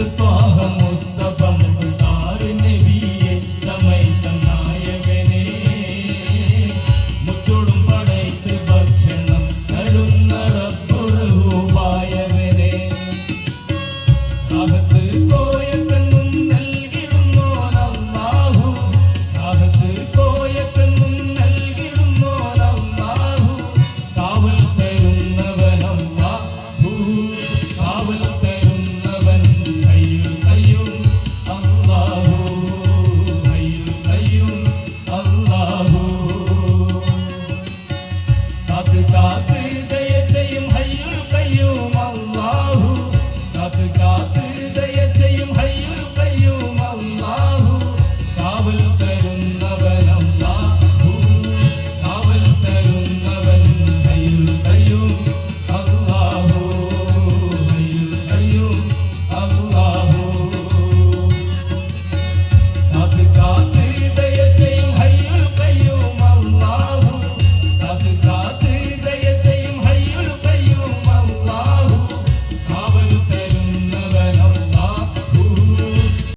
Mustafa Mukhtar nothing.